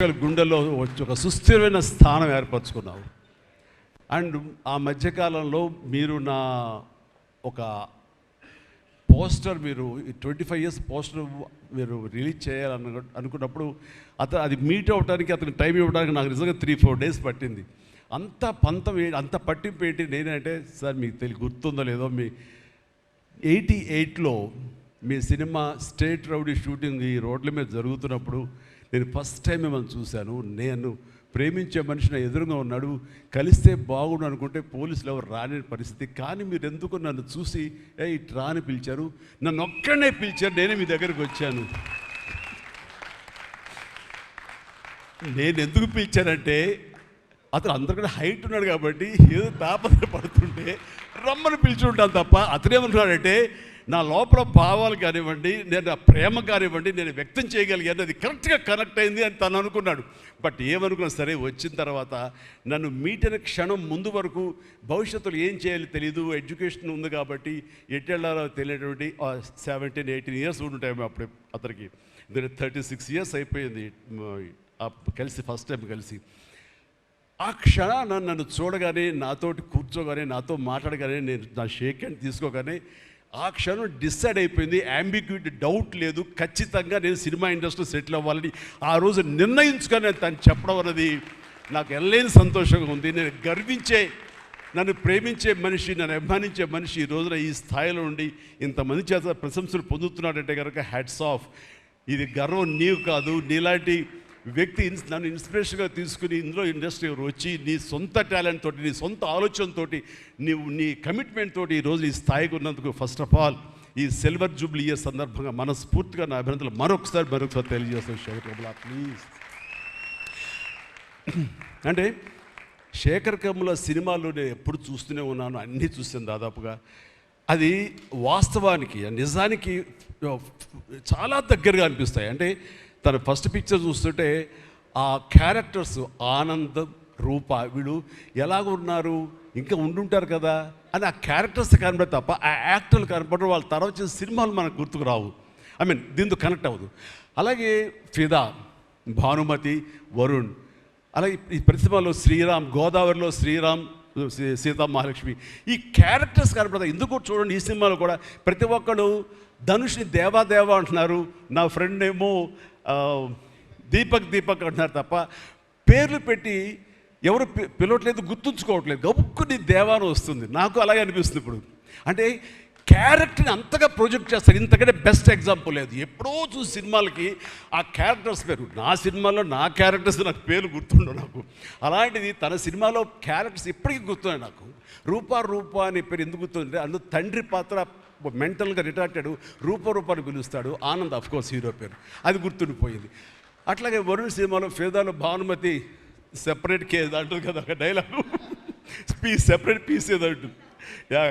గుండెల్లో వచ్చి ఒక సుస్థిరమైన స్థానం ఏర్పరచుకున్నావు. అండ్ ఆ మధ్యకాలంలో మీరు నా ఒక పోస్టర్ మీరు ట్వంటీ ఫైవ్ ఇయర్స్ పోస్టర్ మీరు రిలీజ్ చేయాలని అనుకున్నప్పుడు అతను అది మీట్ అవ్వడానికి అతనికి టైం ఇవ్వడానికి నాకు నిజంగా త్రీ ఫోర్ డేస్ పట్టింది. అంత పంతం అంత పట్టింపు ఏంటి? నేనంటే సార్ మీకు తెలియ గుర్తుందో లేదో మీ ఎయిటీ ఎయిట్లో మీ సినిమా స్టేట్ రౌడీ షూటింగ్ ఈ రోడ్ల మీద జరుగుతున్నప్పుడు నేను ఫస్ట్ టైం మిమ్మల్ని చూశాను. నేను ప్రేమించే మనిషి నా ఎదురుగా ఉన్నాడు. కలిస్తే బాగుండు అనుకుంటే పోలీసులు ఎవరు రాని పరిస్థితి. కానీ మీరు ఎందుకు నన్ను చూసి ఏ ఇటు రాని పిలిచారు. నన్ను ఒక్కడనే పిలిచారు. నేనే మీ దగ్గరికి వచ్చాను. నేను ఎందుకు పిలిచానంటే అతను అందరికీ హైట్ ఉన్నాడు కాబట్టి ఏదో తాపత్ర పడుతుంటే రమ్మని పిలిచి ఉంటాను తప్ప అతనేమనుకున్నాడంటే నా లోపల భావాలు కానివ్వండి నేను నా ప్రేమ కానివ్వండి నేను వ్యక్తం చేయగలిగాను అది కరెక్ట్గా కనెక్ట్ అయింది అని తను అనుకున్నాడు. బట్ ఏమనుకున్నా సరే వచ్చిన తర్వాత నన్ను మీటిన క్షణం ముందు వరకు భవిష్యత్తులో ఏం చేయాలో తెలియదు ఎడ్యుకేషన్ ఉంది కాబట్టి ఎటు వెళ్ళాలో తెలియటువంటి సెవెంటీన్ ఎయిటీన్ ఇయర్స్ ఉంటాయి అప్పుడు అతనికి. థర్టీ సిక్స్ ఇయర్స్ అయిపోయింది కలిసి ఫస్ట్ టైం కలిసి. ఆ క్షణాన నన్ను చూడగానే నాతోటి కూర్చోగానే నాతో మాట్లాడగానే నేను నా షేక్ హ్యాండ్ తీసుకోగానే ఆ క్షణం డిసైడ్ అయిపోయింది అంబిగ్యూటీ డౌట్ లేదు. ఖచ్చితంగా నేను సినిమా ఇండస్ట్రీలో సెటిల్ అవ్వాలని ఆ రోజు నిర్ణయించుకొని తను చెప్పడం అన్నది నాకు ఎల్లైన సంతోషంగా ఉంది. నేను గర్వించే నన్ను ప్రేమించే మనిషి నన్ను అభిమానించే మనిషి ఈ రోజున ఈ స్థాయిలో ఉండి ఇంతమంది చేత ప్రశంసలు పొందుతున్నాడంటే కనుక హ్యాట్స్ ఆఫ్ ఇది గర్వం నీవు కాదు. నీలాంటి వ్యక్తి ఇన్స్ నన్ను ఇన్స్పిరేషన్గా తీసుకుని ఇందులో ఇండస్ట్రీ వచ్చి నీ సొంత టాలెంట్ తోటి నీ సొంత ఆలోచనతోటి నీవు నీ కమిట్మెంట్ తోటి ఈరోజు ఈ స్థాయికి ఉన్నందుకు ఫస్ట్ ఆఫ్ ఆల్ ఈ సిల్వర్ జూబ్లీ ఇయర్ సందర్భంగా మనస్ఫూర్తిగా నా అభినందనలు. మరొకసారి మరొకసారి తెలియజేస్తాను శేఖర్ కమలా ప్లీజ్ అంటే శేఖర్ కమల సినిమాలు నేను ఎప్పుడు చూస్తూనే ఉన్నాను అన్నీ చూసాను దాదాపుగా. అది వాస్తవానికి నిజానికి చాలా దగ్గరగా అనిపిస్తాయి. అంటే తన ఫస్ట్ పిక్చర్ చూస్తుంటే ఆ క్యారెక్టర్స్ ఆనందం రూప వీళ్ళు ఎలాగ ఉన్నారు? ఇంకా ఉండుంటారు కదా? అని ఆ క్యారెక్టర్స్ కనబడే తప్ప ఆ యాక్టర్లు కనపడడం వాళ్ళ తర్వాత వచ్చిన సినిమాలు మనకు గుర్తుకు రావు. ఐ మీన్ దీంతో కనెక్ట్ అవ్వదు. అలాగే ఫిదా భానుమతి వరుణ్ అలాగే ఈ ప్రతిభలో శ్రీరామ్ గోదావరిలో శ్రీరామ్ సీతా మహాలక్ష్మి. ఈ క్యారెక్టర్స్ కనపడతాయి. ఎందుకు చూడండి ఈ సినిమాలో కూడా ప్రతి ఒక్కరు ధనుష్ని దేవాదేవ అంటున్నారు. నా ఫ్రెండ్ ఏమో దీపక్ దీపక్ అంటున్నారు తప్ప పేర్లు పెట్టి ఎవరు పిలవట్లేదు గుర్తుంచుకోవట్లేదు. గబుక్కుని దేవాను వస్తుంది. నాకు అలాగే అనిపిస్తుంది ఇప్పుడు. అంటే క్యారెక్టర్ని అంతగా ప్రొజెక్ట్ చేస్తారు. ఇంతకంటే బెస్ట్ ఎగ్జాంపుల్ లేదు. ఎప్పుడో చూసి సినిమాలకి ఆ క్యారెక్టర్స్ పేరు. నా సినిమాలో నా క్యారెక్టర్స్ నాకు పేరు గుర్తుండవు నాకు. అలాంటిది తన సినిమాలో క్యారెక్టర్స్ ఇప్పటికీ గుర్తున్నాయి నాకు. రూపా రూపా అనే పేరు ఎందుకు గుర్తుందంటే అందులో తండ్రి పాత్ర మెంటల్గా రిటార్టెడ్ రూప రూపాన్ని పిలుస్తాడు. ఆనంద్ అఫ్కోర్స్ హీరో పేరు. అది గుర్తుండిపోయింది. అట్లాగే వరుణ్ సినిమాలో ఫేదాలో భానుమతి సెపరేట్ కేజ్ అంటుంది కదా ఒక డైలాగు పీస్ సెపరేట్ పీస్ ఏదో అంటుంది. యా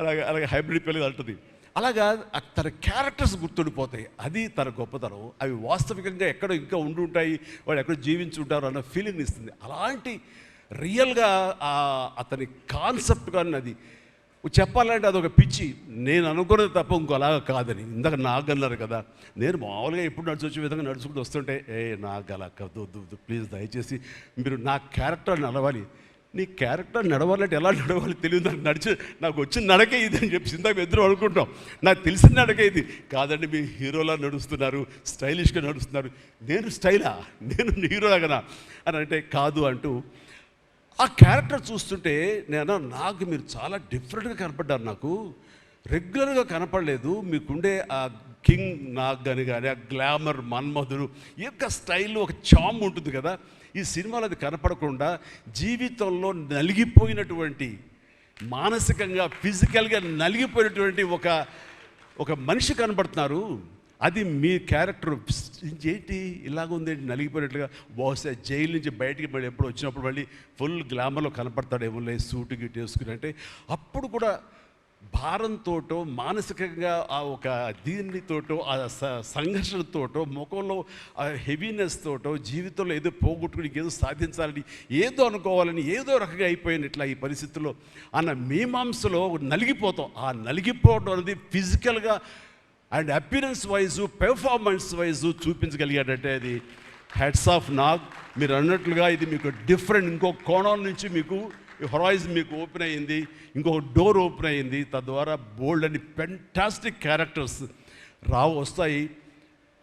అలాగే అలాగే హైబ్రిడ్ పిల్లలు అంటుంది. అలాగా తన క్యారెక్టర్స్ గుర్తుండిపోతాయి. అది తన గొప్పతనం. అవి వాస్తవికంగా ఎక్కడో ఇంకా ఉండి ఉంటాయి. వాళ్ళు ఎక్కడో జీవించి ఉంటారు అన్న ఫీలింగ్ ఇస్తుంది. అలాంటి రియల్గా అతని కాన్సెప్ట్ కానీ అది చెప్పాలంటే అదొక పిచ్చి. నేను అనుకున్నది తప్ప ఇంకోలాగా కాదని. ఇందాక నాకు అన్నారు కదా. నేను మామూలుగా ఎప్పుడు నడిచి వచ్చే విధంగా నడుచుకుంటూ వస్తుంటే ఏ నాకు అలా వద్దు వద్దు వద్దు ప్లీజ్ దయచేసి మీరు నా క్యారెక్టర్ నడవాలి. నీ క్యారెక్టర్ నడవాలంటే ఎలా నడవాలి తెలియదు. నాకు నడిచి నాకు వచ్చిన నడకే ఇది అని చెప్పి ఇందాక ఇద్దరు అనుకుంటాం నాకు తెలిసిన నడకే ఇది. కాదండి మీ హీరోలా నడుస్తున్నారు స్టైలిష్గా నడుస్తున్నారు. నేను స్టైలా? నేను హీరోలాగనా? అని అంటే కాదు అంటూ ఆ క్యారెక్టర్ చూస్తుంటే నేను నాకు మీరు చాలా డిఫరెంట్గా కనపడ్డారు నాకు. రెగ్యులర్గా కనపడలేదు. మీకుండే ఆ కింగ్ నాగ్ అని కానీ ఆ గ్లామర్ మన్మధుడు ఈ యొక్క స్టైల్ ఒక చామ్ ఉంటుంది కదా. ఈ సినిమాలో అది కనపడకుండా జీవితంలో నలిగిపోయినటువంటి మానసికంగా ఫిజికల్గా నలిగిపోయినటువంటి ఒక ఒక మనిషి కనబడుతున్నారు అది మీ క్యారెక్టర్ ఏంటి ఇలాగుంది నలిగిపోయినట్లుగా? బహుశా జైలు నుంచి బయటికి మళ్ళీ ఎప్పుడు వచ్చినప్పుడు మళ్ళీ ఫుల్ గ్లామర్లో కనపడతాడేమో లేదు సూటు గిట్ వేసుకుని అంటే అప్పుడు కూడా భారంతోటో మానసికంగా ఆ ఒక దీనితోటో ఆ స- సంఘర్షణతోటో ముఖంలో ఆ హెవీనెస్ తోటో జీవితంలో ఏదో పోగొట్టుకుని ఏదో సాధించాలని ఏదో అనుకోవాలని ఏదో రకంగా అయిపోయింది ఇట్లా ఈ పరిస్థితుల్లో అన్న మీమాంసలో నలిగిపోతాం. ఆ నలిగిపోవడం అనేది ఫిజికల్గా and appearance wise performance wise చూపించగలిగాడంటే అది హెడ్స్ ఆఫ్ నాగ్ మీరు అన్నట్లుగా ఇది మీకు డిఫరెంట్ ఇంకో కోణం నుంచి మీకు హొరైజన్ మీకు ఓపెన్ అయ్యింది ఇంకొక డోర్ ఓపెన్ అయ్యింది తద్వారా బోల్డ్ అని ఫెంటాస్టిక్ క్యారెక్టర్స్ రావు వస్తాయి.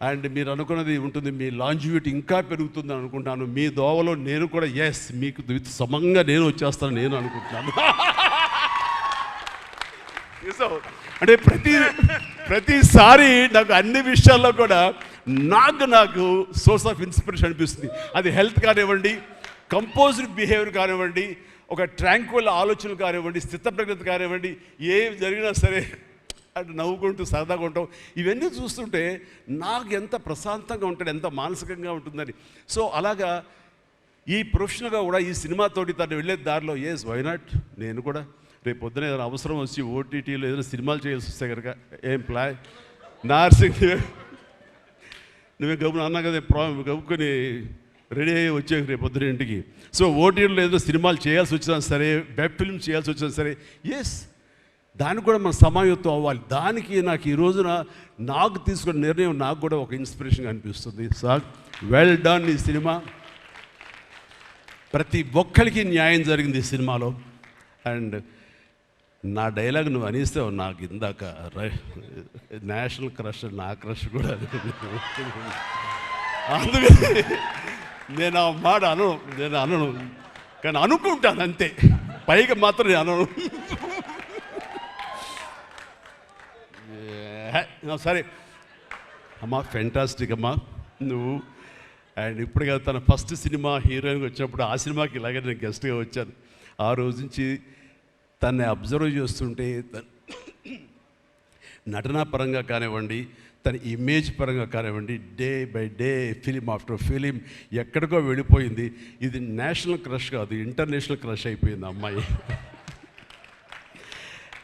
అండ్ మీరు అనుకున్నది ఉంటుంది మీ లాంజివిటీ ఇంకా పెరుగుతుందని అనుకుంటాను. మీ దోవలో నేను కూడా ఎస్ మీకు విత్ సమంగా నేను వచ్చేస్తాను నేను అనుకుంటున్నాను. అంటే ప్రతి ప్రతిసారి నాకు అన్ని విషయాల్లో కూడా నాకు నాకు సోర్స్ ఆఫ్ ఇన్స్పిరేషన్ అనిపిస్తుంది. అది హెల్త్ కానివ్వండి కంపోజ్డ్ బిహేవియర్ కానివ్వండి ఒక ట్రాంక్వల్ ఆలోచనలు కానివ్వండి స్థితప్రజ్ఞత కానివ్వండి ఏం జరిగినా సరే అటు నవ్వుకుంటూ సరదాగా ఉంటాం. ఇవన్నీ చూస్తుంటే నాకు ఎంత ప్రశాంతంగా ఉంటాడు ఎంత మానసికంగా ఉంటుందని. సో అలాగా ఈ ప్రొఫెషనల్గా కూడా ఈ సినిమాతోటి తను వెళ్ళే దారిలో ఎస్ వైనాట్ నేను కూడా. రేపు పొద్దున ఏదైనా అవసరం వచ్చి ఓటీటీలో ఏదైనా సినిమాలు చేయాల్సి వస్తే కనుక ఏం ప్లా నార్సింగ్ నువ్వే గబున అన్నా కదా ప్రా గబుకొని రెడీ అయ్యి వచ్చే రేపు పొద్దున ఇంటికి. సో ఓటీటీలో ఏదో సినిమాలు చేయాల్సి వచ్చినా సరే వెబ్ ఫిల్మ్ చేయాల్సి వచ్చినా సరే ఎస్ దానికి కూడా మన సమాయత్వం అవ్వాలి. దానికి నాకు ఈ రోజున నాకు తీసుకున్న నిర్ణయం నాకు కూడా ఒక ఇన్స్పిరేషన్ అనిపిస్తుంది. సార్ వెల్ డన్ ఈ సినిమా. ప్రతి ఒక్కరికి న్యాయం జరిగింది ఈ సినిమాలో. అండ్ నా డైలాగ్ నువ్వు అనిస్తావు నాకు ఇందాక రై- నేషనల్ క్రష్ నా క్రష్ కూడా అందుకని నేను ఆ మాట అనను నేను అనను. కానీ అనుకుంటాను అంతే. పైగా మాత్రం నేను అనను. సరే. అమ్మా ఫెంటాస్టిక్ అమ్మా. నువ్వు అండ్ ఇప్పుడు కదా తన ఫస్ట్ సినిమా హీరోయిన్గా వచ్చినప్పుడు ఆ సినిమాకి ఇలాగే నేను గెస్ట్గా వచ్చాను. ఆ రోజు నుంచి తన్ని అబ్జర్వ్ చేస్తుంటే నటనా పరంగా కానివ్వండి తన ఇమేజ్ పరంగా కానివ్వండి day by day film after film ఎక్కడికో వెళ్ళిపోయింది. ఇది నేషనల్ క్రష్ కాదు ఇంటర్నేషనల్ క్రష్ అయిపోయింది అమ్మాయి.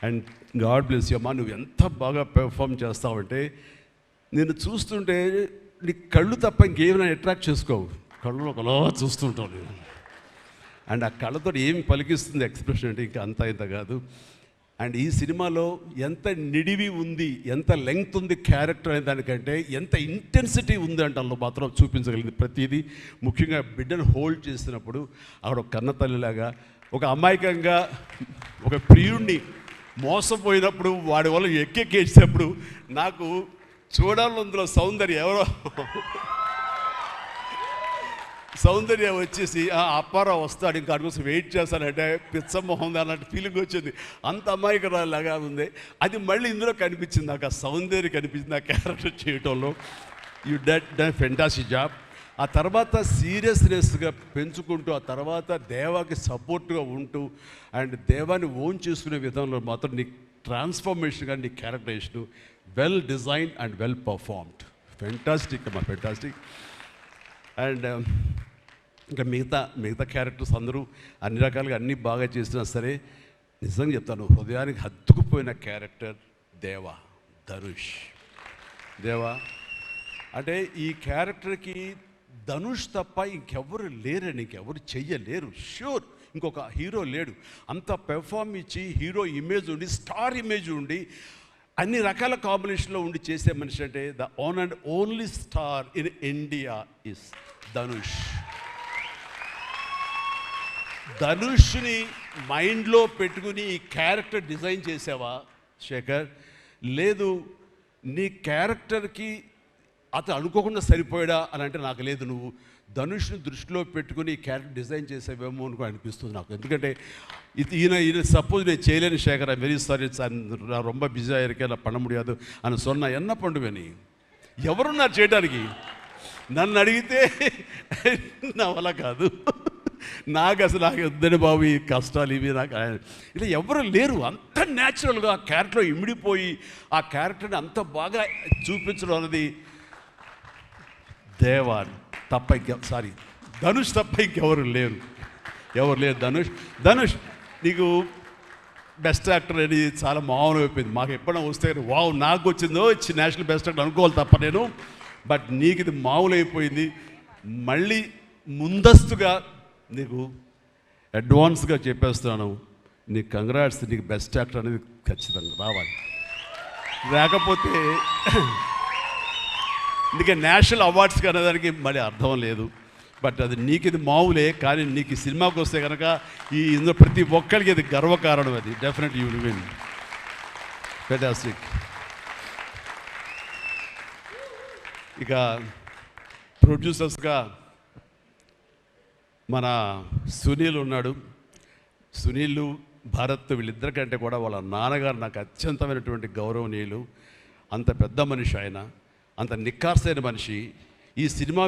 అండ్ గాడ్ బ్లెస్ అమ్మా నువ్వు ఎంత బాగా పెర్ఫామ్ చేస్తావంటే నేను చూస్తుంటే నీ కళ్ళు తప్ప ఇంకేమైనా అట్రాక్ట్ చేసుకోవు కళ్ళు ఒకలా చూస్తుంటావు నేను. అండ్ ఆ కళ్ళతో ఏమి పలికిస్తుంది ఎక్స్ప్రెషన్ అంటే ఇంకా అంత ఇంత కాదు. అండ్ ఈ సినిమాలో ఎంత నిడివి ఉంది ఎంత లెంగ్త్ ఉంది క్యారెక్టర్ అనే దానికంటే ఎంత ఇంటెన్సిటీ ఉంది అంటే అందులో మాత్రం చూపించగలిగింది ప్రతిదీ. ముఖ్యంగా బిడ్డను హోల్డ్ చేసినప్పుడు ఆవిడ కన్న తల్లిలాగా ఒక అమాయకంగా ఒక ప్రియుణ్ణి మోసపోయినప్పుడు వాడి వల్ల ఎక్కెక్కేసినప్పుడు నాకు చూడాలందులో సౌందర్యం ఎవరో సౌందర్య వచ్చేసి ఆ అప్పారావు వస్తాడు ఇంకా అటు వెయిట్ చేస్తానంటే పిచ్చమొహం అన్నట్టు ఫీలింగ్ వచ్చింది. అంత అమాయకురాలాగా ఉంది. అది మళ్ళీ ఇందులో కనిపించింది నాకు ఆ సౌందర్య కనిపించింది ఆ క్యారెక్టర్ చేయటంలో. You did done fantasy job ఆ తర్వాత సీరియస్నెస్గా పెంచుకుంటూ ఆ తర్వాత దేవాకి సపోర్ట్గా ఉంటూ అండ్ దేవాన్ని ఓన్ చేసుకునే విధంలో మాత్రం నీ ట్రాన్స్ఫర్మేషన్ కానీ నీ characterisation well design and well performed fantastic అమ్మా ఫెంటాస్టిక్ అండ్ ఇంకా మిగతా మిగతా క్యారెక్టర్స్ అందరూ అన్ని రకాలుగా అన్నీ బాగా చేసినా సరే నిజంగా చెప్తాను హృదయానికి హత్తుకుపోయిన క్యారెక్టర్ దేవా ధనుష్. దేవా అంటే ఈ క్యారెక్టర్కి ధనుష్ తప్ప ఇంకెవరు లేరని ఇంకెవరు చెయ్యలేరు. షూర్ ఇంకొక హీరో లేడు. అంత పెర్ఫామ్ ఇచ్చి హీరో ఇమేజ్ ఉండి స్టార్ ఇమేజ్ ఉండి అన్ని రకాల కాంబినేషన్లో ఉండి చేసే మనిషి అంటే the one and only star in India is Dhanush. ధనుష్ని మైండ్లో పెట్టుకుని ఈ క్యారెక్టర్ డిజైన్ చేసావా? శేఖర్ లేదు. నీ క్యారెక్టర్కి అతను అనుకోకుండా సరిపోయాడా అని అంటే నాకు లేదు. నువ్వు ధనుష్ని దృష్టిలో పెట్టుకుని ఈ క్యారెక్టర్ డిజైన్ చేసేవేమో అనుకో అనిపిస్తుంది నాకు. ఎందుకంటే ఇది ఈయన ఈయన సపోజ్ నేను చేయలేని శేఖర్ ఐ వెరీ సారీ నా రొంబ బిజీ అయ్యారికి అలా పండ ముడియాదు అని సొన్న ఎన్న పండుగని ఎవరున్నారు చేయడానికి నన్ను అడిగితే నా వల్ల కాదు. నాకు అసలు నాకు వద్దని బాబు ఈ కష్టాలు ఇవి నాకు ఇలా ఎవరు లేరు. అంత న్యాచురల్గా ఆ క్యారెక్టర్ ఇమిడిపోయి ఆ క్యారెక్టర్ని అంత బాగా చూపించడం అనేది దేవా తప్ప సారీ ధనుష్ తప్ప ఇంకెవరు లేరు. ఎవరు లేరు? ధనుష్. ధనుష్ నీకు బెస్ట్ యాక్టర్ అని చాలా మామూలు అయిపోయింది. మాకు ఎప్పుడైనా వస్తే వావ్ నాకు వచ్చిందో ఇచ్చి నేషనల్ బెస్ట్ యాక్టర్ అనుకోవాలి తప్ప నేను. బట్ నీకు ఇది మామూలు అయిపోయింది. మళ్ళీ ముందస్తుగా నీకు అడ్వాన్స్గా చెప్పేస్తున్నాను నీకు కంగ్రాట్స్ నీకు బెస్ట్ యాక్టర్ అనేది ఖచ్చితంగా రావాలి. లేకపోతే అందుకే నేషనల్ అవార్డ్స్ అనేదానికి మళ్ళీ అర్థం లేదు. బట్ అది నీకు ఇది మామూలే కానీ నీకు ఈ సినిమాకి వస్తే కనుక ఈ ఇందులో ప్రతి ఒక్కరికి ఇది గర్వకారణం అది. డెఫినెట్ యూ విన్ ఫెటాస్టిక్ ఇక ప్రొడ్యూసర్స్గా మన సునీల్ ఉన్నాడు. సునీల్ భారత్ వీళ్ళిద్దరికంటే కూడా వాళ్ళ నాన్నగారు నాకు అత్యంతమైనటువంటి గౌరవనీయులు. అంత పెద్ద మనిషి ఆయన. అంత నిక్కార్సైన మనిషి. ఈ సినిమా